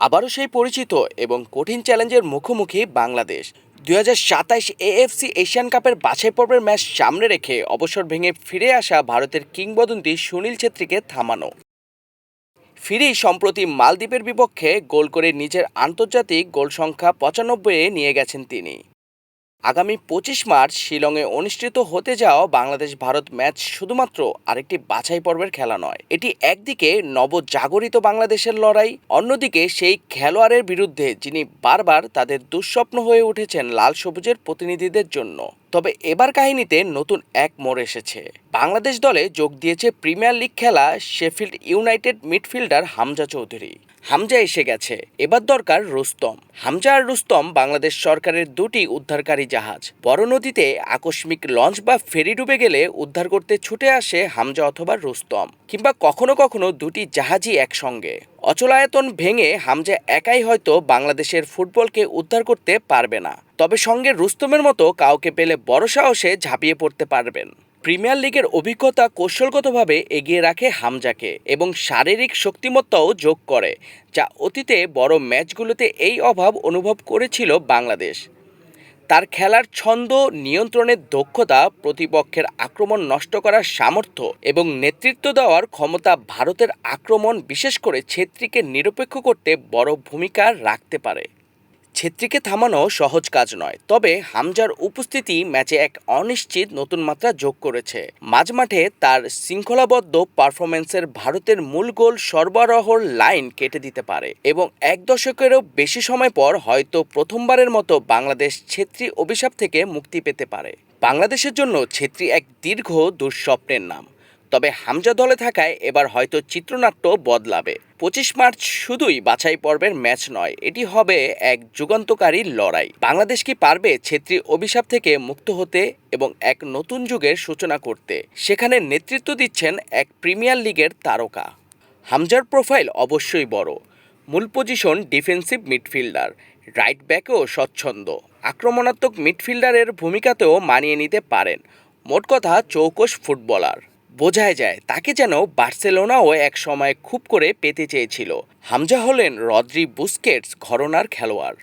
আবারও সেই পরিচিত এবং কঠিন চ্যালেঞ্জের মুখোমুখি বাংলাদেশ। দুই হাজার সাতাইশ এএফসি এশিয়ান কাপের বাছাই পর্বের ম্যাচ সামনে রেখে অবসর ভেঙে ফিরে আসা ভারতের কিংবদন্তি সুনীল ছেত্রীকে থামানো। ফিরেই সম্প্রতি মালদ্বীপের বিপক্ষে গোল করে নিজের আন্তর্জাতিক গোল সংখ্যা পঁচানব্বইয়ে নিয়ে গেছেন তিনি। আগামী পঁচিশ মার্চ শিলংয়ে অনুষ্ঠিত হতে যাওয়া বাংলাদেশ ভারত ম্যাচ শুধুমাত্র আরেকটি বাছাই পর্বের খেলা নয়। এটি একদিকে নবজাগরিত বাংলাদেশের লড়াই, অন্যদিকে সেই খেলোয়াড়ের বিরুদ্ধে যিনি বারবার তাদের দুঃস্বপ্ন হয়ে উঠেছেন লাল সবুজের প্রতিনিধিদের জন্য। তবে এবার কাহিনীতে নতুন এক মোড় এসেছে। বাংলাদেশ দলে যোগ দিয়েছে প্রিমিয়ার লিগ খেলা Sheffield United midfielder Hamza Chowdhury. Hamza এসে গেছে। এবার দরকার রুস্তম। হামজা আর রুস্তম বাংলাদেশ সরকারের দুটি উদ্ধারকারী জাহাজ। বড় নদীতে আকস্মিক লঞ্চ বা ফেরি ডুবে গেলে উদ্ধার করতে ছুটে আসে হামজা অথবা রুস্তম, কিংবা কখনো কখনো দুটি জাহাজই একসঙ্গে। অচলায়তন ভেঙে হামজা একাই হয়তো বাংলাদেশের ফুটবলকে উদ্ধার করতে পারবে না। তবে সঙ্গে রুস্তমের মতো কাউকে পেলে বড় সাহসে ঝাঁপিয়ে পড়তে পারবেন। প্রিমিয়ার লিগের অভিজ্ঞতা কৌশলগতভাবে এগিয়ে রাখে হামজাকে এবং শারীরিক শক্তিমত্তাও যোগ করে, যা অতীতে বড় ম্যাচগুলোতে এই অভাব অনুভব করেছিল বাংলাদেশ। তার খেলার ছন্দ, নিয়ন্ত্রণের দক্ষতা, প্রতিপক্ষের আক্রমণ নষ্ট করার সামর্থ্য এবং নেতৃত্ব দেওয়ার ক্ষমতা ভারতের আক্রমণ বিশেষ করে ছেত্রীকে নিরপেক্ষ করতে বড় ভূমিকা রাখতে পারে। ছেত্রীকে থামানো সহজ কাজ নয়। তবে হামজার উপস্থিতি ম্যাচে এক অনিশ্চিত নতুন মাত্রা যোগ করেছে। মাঝমাঠে তার শৃঙ্খলাবদ্ধ পারফরমেন্সের ভারতের মূল গোল সরবরাহর লাইন কেটে দিতে পারে এবং এক দশকেরও বেশি সময় পর হয়তো প্রথমবারের মতো বাংলাদেশ ছেত্রী অভিশাপ থেকে মুক্তি পেতে পারে। বাংলাদেশের জন্য ছেত্রী এক দীর্ঘ দুঃস্বপ্নের নাম। তবে হামজা দলে থাকায় এবার হয়তো চিত্রনাট্য বদলাবে। পঁচিশ মার্চ শুধুই বাছাই পর্বের ম্যাচ নয়, এটি হবে এক যুগান্তকারী লড়াই। বাংলাদেশ কি পারবে ছেত্রী অভিশাপ থেকে মুক্ত হতে এবং এক নতুন যুগের সূচনা করতে? সেখানে নেতৃত্ব দিচ্ছেন এক প্রিমিয়ার লিগের তারকা। হামজার প্রোফাইল অবশ্যই বড়। মূল পজিশন ডিফেন্সিভ মিডফিল্ডার, রাইট ব্যাকেও স্বচ্ছন্দ। আক্রমণাত্মক মিডফিল্ডারের ভূমিকাতেও মানিয়ে নিতে পারেন। মোট কথা চৌকস ফুটবলার। বোঝাই যায়, তাকে যেন বার্সেলোনাও এক সময় খুব করে পেতে চেয়েছিল। হামজা হলেন রদ্রি বুস্কেটস ঘরনার খেলোয়াড়।